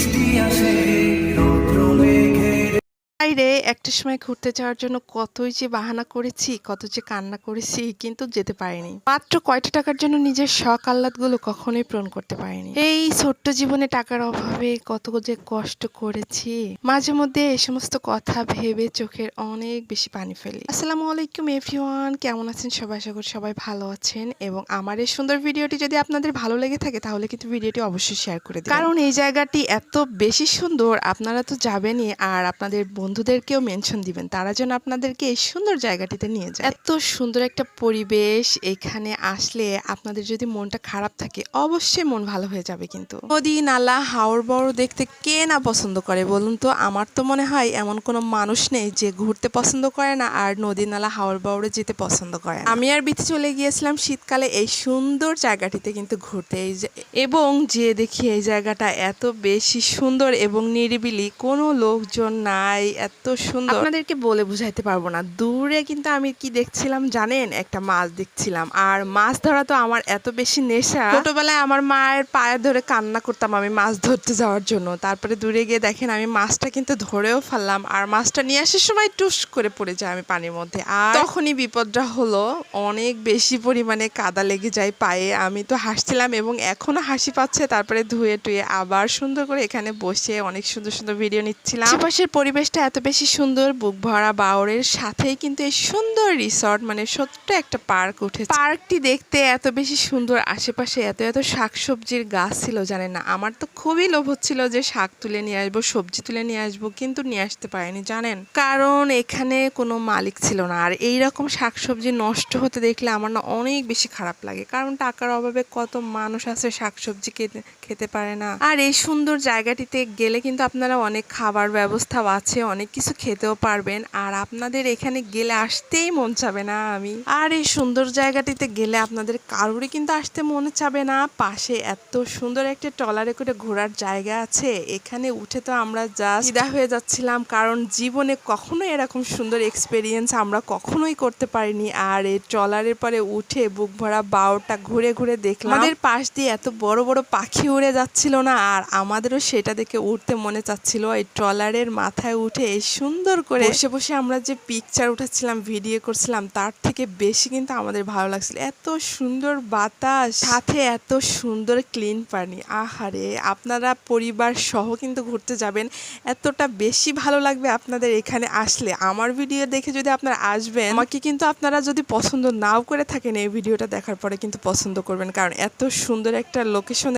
বৃষ্টি আসে। বাইরে একটা সময় ঘুরতে যাওয়ার জন্য কতই যে বাহানা করেছি, কত যে কান্না করেছি, কিন্তু যেতে পারিনি। মাত্র কয়টা টাকার জন্য নিজের শখ আহ্লাদগুলো কখনোই পূরণ করতে পারিনি। এই ছোট্ট জীবনে টাকার অভাবে কত যে কষ্ট করেছি। মাঝে মধ্যে এই সমস্ত কথা ভেবে চোখের অনেক বেশি পানি ফেলি। আসসালামু আলাইকুম এভরিওয়ান, কেমন আছেন সবাই? করি সবাই ভালো আছেন এবং আমার এই সুন্দর ভিডিওটি যদি আপনাদের ভালো লেগে থাকে, তাহলে কিন্তু ভিডিওটি অবশ্যই শেয়ার করে দিন কারণ এই জায়গাটি এত বেশি সুন্দর, আপনারা তো যাবেনই আর আপনাদের বন্ধুদেরকেও মেনশন দিবেন। তারা যেন আপনাদেরকে এই সুন্দর জায়গাটিতে নিয়ে যায়। এত সুন্দর একটা পরিবেশ এখানে আসলে আপনাদের যদি মনটা খারাপ থাকে অবশ্যই মন ভালো হয়ে যাবে কিন্তু। নদী নালা হাওড় বড় দেখতে কে না পছন্দ করে বলুন তো? আমার তো মনে হয় এমন কোনো মানুষ নেই যে ঘুরতে পছন্দ করে না আর নদী নালা হাওড় বড়ে যেতে পছন্দ করে আমি আর বিথি চলে গিয়েছিলাম শীতকালে এই সুন্দর জায়গাটিতে কিন্তু ঘুরতে। এই এবং যে দেখি এই জায়গাটা এত বেশি সুন্দর এবং নিরিবিলি কোনো লোকজন নাই এত সুন্দর। আপনাদেরকে বলে বুঝাইতে পারব না। দূরে কিন্তু আমি কি দেখছিলাম জানেন? একটা মাছ দেখছিলাম। আর মাছ ধরা তো আমার এত বেশি নেশা। ছোটবেলায় আমার মায়ের পায়ে ধরে কান্না করতাম আমি মাছ ধরতে যাওয়ার জন্য। তারপরে দূরে গিয়ে দেখেন আমি মাছটা কিন্তু ধরেও ফেললাম। আর মাছটা নিয়ে আসার সময় টুস করে পড়ে যায় আমি পানির মধ্যে। আর তখনই বিপদটা হলো অনেক বেশি পরিমাণে কাদা লেগে যায় পায়ে। আমি তো হাসছিলাম এবং এখনও হাসি পাচ্ছে। তারপরে ধুয়ে টুয়ে আবার সুন্দর করে এখানে বসে অনেক সুন্দর সুন্দর ভিডিও নিচ্ছিলাম। আশেপাশের পরিবেশটা এত বেশি সুন্দর বুক ভরা বাউরের সাথেই কিন্তু এই সুন্দর রিসর্ট মানে ছোট্ট একটা পার্ক উঠে পার্কটি দেখতে এত বেশি সুন্দর, আশেপাশে এত এত শাকসবজির গাছ ছিল, জানেন না? আমার তো খুবই লোভ হচ্ছিল যে শাক তুলে নিয়ে আসব, সবজি তুলে নিয়ে আসব, কিন্তু নিয়ে আসতে পারিনি, জানেন? কারণ এখানে কোনো মালিক ছিল না, আর এই রকম শাকসবজি নষ্ট হতে দেখলে আমার না অনেক বেশি খারাপ লাগে, কারণ টাকার অভাবে কত মানুষ আছে শাকসবজি খেতে খেতে পারে না। আর এই সুন্দর জায়গাটিতে গেলে কিন্তু আপনারা অনেক খাবার ব্যবস্থাও আছে, অনেক কিছু খেতেও পারবেন আর আপনাদের এখানে গেলে আসতেই মন চাবে না আমি। আর এই সুন্দর জায়গাটিতে গেলে আপনাদের কারোরই কিন্তু আসতে মনে চাবে না। পাশে এত সুন্দর একটা ট্রলারে করে ঘোরার জায়গা আছে। এখানে উঠে তো আমরা যা সিধা হয়ে যাচ্ছিলাম কারণ জীবনে কখনো এরকম সুন্দর এক্সপেরিয়েন্স আমরা কখনোই করতে পারিনি। আর এই ট্রলারের পরে উঠে বুক ভরা বাউটা ঘুরে ঘুরে দেখলাম। আমাদের পাশ দিয়ে এত বড় বড় পাখি উড়ে যাচ্ছিল না। আর আমাদেরও সেটা দেখে উঠতে মনে চাচ্ছিল। এই ট্রলারের মাথায় উঠে সুন্দর করে বসে বসে আমরা যে পিকচার উঠাচ্ছিলাম ভিডিও করছিলাম তার থেকে বেশি কিন্তু আমাদের ভালো লাগছিল। এত সুন্দর বাতাস। সাথে এত সুন্দর ক্লিন পানি। আহারে আপনারা পরিবার সহ কিন্তু ঘুরতে যাবেন। এতটা বেশি ভালো লাগবে আপনাদের এখানে আসলে। আমার ভিডিও দেখে যদি আপনারা আসবেন আমাকে কিন্তু আপনারা যদি পছন্দ নাও করে থাকেন এই ভিডিওটা দেখার পরে কিন্তু পছন্দ করবেন। কারণ এত সুন্দর একটা লোকেশন